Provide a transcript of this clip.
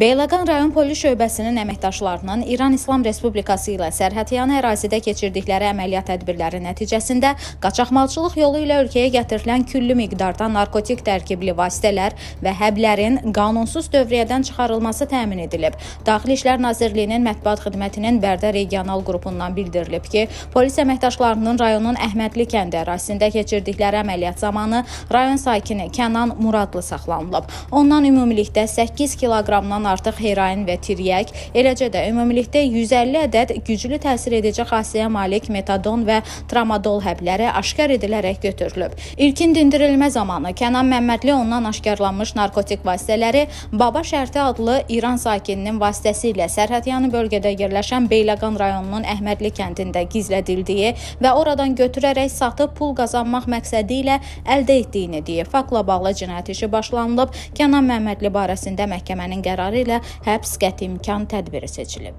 Beyləqan rayon polis şöbəsinin əməkdaşlarının İran İslam Respublikası ilə sərhədyanı ərazidə keçirdikləri əməliyyat tədbirləri nəticəsində qaçaqmalçılıq yolu ilə ölkəyə gətirilən küllü miqdarda narkotik tərkibli vasitələr və həblərin qanunsuz dövriyyədən çıxarılması təmin edilib. Daxili İşlər Nazirliyinin mətbuat xidmətinin Bərdə regional qrupundan bildirilib ki, polis əməkdaşlarının rayonun Əhmədli kəndi ərazisində keçirdikləri əməliyyat zamanı rayon sakini Kənan Muradlı saxlanılıb. Ondan ümumilikdə 8 kiloqramdan artıq heroin və tiryək, eləcə də ümumilikdə 150 ədəd güclü təsir edici xassəyə malik metadon və tramadol həbləri aşkar edilərək götürülüb. İlkin dindirilmə zamanı Kənan Məmmədli ondan aşkarlanmış narkotik vasitələri Baba Şərti adlı İran sakininin vasitəsilə sərhədyanı bölgədə yerləşən Beyləqan rayonunun Əhmədli kəndində gizlədildiyi və oradan götürərək satıb pul qazanmaq məqsədi ilə əldə etdiyini deyib. Faktla bağlı cinayət işi başlanılıb. Kənan Məmmədli barəsində məhkəmənin qərarı ilə həbs qəti imkan tədbiri seçilib.